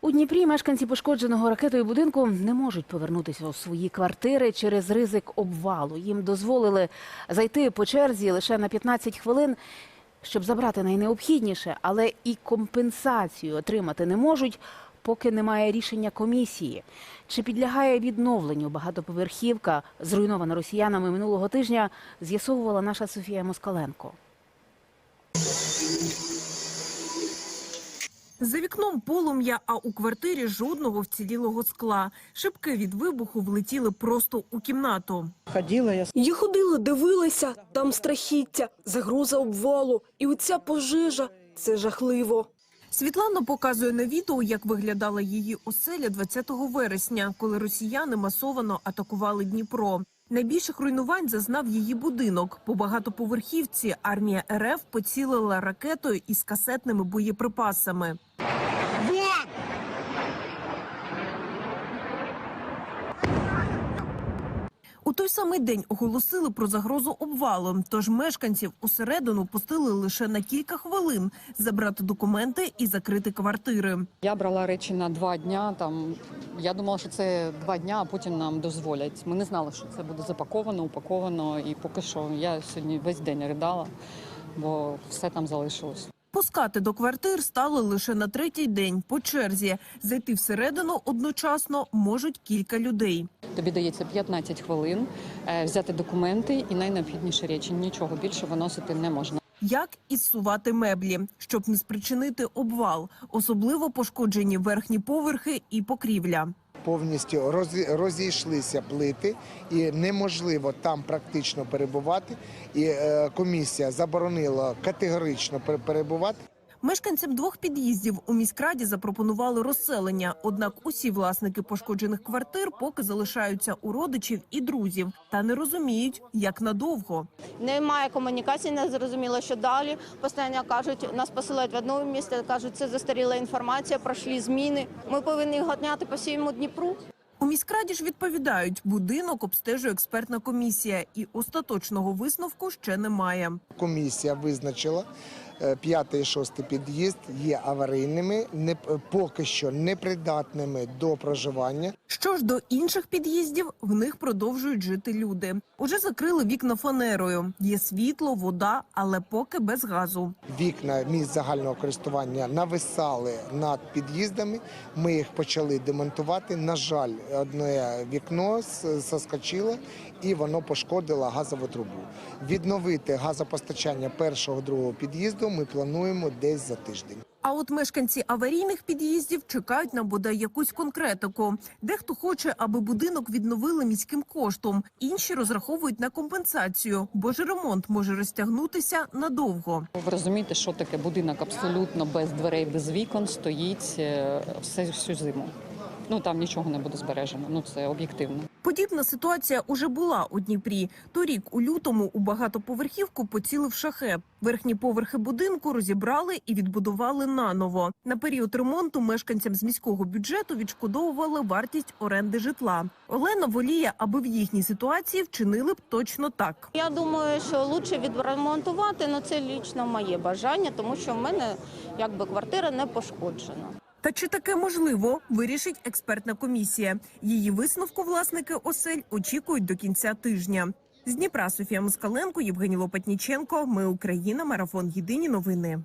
У Дніпрі мешканці пошкодженого ракетою будинку не можуть повернутися у свої квартири через ризик обвалу. Їм дозволили зайти по черзі лише на 15 хвилин, щоб забрати найнеобхідніше, але і компенсацію отримати не можуть, поки немає рішення комісії. Чи підлягає відновленню багатоповерхівка, зруйнована росіянами минулого тижня, з'ясовувала наша Софія Москаленко. За вікном полум'я, а у квартирі жодного вцілілого скла. Шибки від вибуху влетіли просто у кімнату. Ходила я Я ходила, дивилася, там страхіття, загроза обвалу, і оця пожежа це жахливо. Світлана показує на відео, як виглядала її оселя 20 вересня, коли росіяни масовано атакували Дніпро. Найбільших руйнувань зазнав її будинок. По багатоповерхівці армія РФ поцілила ракетою із касетними боєприпасами. У той самий день оголосили про загрозу обвалу. Тож мешканців усередину пустили лише на кілька хвилин забрати документи і закрити квартири. Я брала речі на два дня. Там я думала, що це два дня, а потім нам дозволять. Ми не знали, що це буде запаковано, упаковано. І поки що я сьогодні весь день ридала, бо все там залишилось. Пускати до квартир стали лише на третій день по черзі. Зайти всередину одночасно можуть кілька людей. Тобі дається 15 хвилин е, взяти документи і найнеобхідніші речі. Нічого більше виносити не можна. Як ізсувати меблі, щоб не спричинити обвал, особливо пошкоджені верхні поверхи і покрівля. Повністю розі- розійшлися плити, і неможливо там практично перебувати. І е, комісія заборонила категорично пер- перебувати. Мешканцям двох під'їздів у міськраді запропонували розселення. Однак усі власники пошкоджених квартир поки залишаються у родичів і друзів та не розуміють, як надовго. Немає комунікації, не зрозуміло, що далі. Постійно кажуть, нас посилають в одне місце, кажуть, це застаріла інформація, пройшли зміни. Ми повинні гоняти по всьому Дніпру. У міськраді ж відповідають, будинок обстежує експертна комісія, і остаточного висновку ще немає. Комісія визначила. Е, П'ятий і шостий під'їзд є аварійними, не поки що непридатними до проживання. Що ж до інших під'їздів, в них продовжують жити люди. Уже закрили вікна фанерою. Є світло, вода, але поки без газу. Вікна місць загального користування нависали над під'їздами. Ми їх почали демонтувати. На жаль, одне вікно соскочило і воно пошкодило газову трубу. Відновити газопостачання першого другого під'їзду ми плануємо десь за тиждень. А от мешканці аварійних під'їздів чекають на бодай якусь конкретику. Дехто хоче, аби будинок відновили міським коштом. Інші розраховують на компенсацію, бо ж ремонт може розтягнутися надовго. Ви розумієте, що таке будинок абсолютно без дверей, без вікон стоїть е, все всю зиму. Ну там нічого не буде збережено. Ну це об'єктивно. Подібна ситуація уже була у Дніпрі. Торік у лютому у багатоповерхівку поцілив шахет. Верхні поверхи будинку розібрали і відбудували наново. На період ремонту мешканцям з міського бюджету відшкодовували вартість оренди житла. Олена воліє, аби в їхній ситуації вчинили б точно так. Я думаю, що краще відремонтувати, але це лічно моє бажання, тому що в мене якби квартира не пошкоджена. Та чи таке можливо, вирішить експертна комісія. Її висновку власники осель очікують до кінця тижня. З Дніпра Софія Москаленко, Євгеній Лопатніченко. Ми Україна. Марафон. Єдині новини.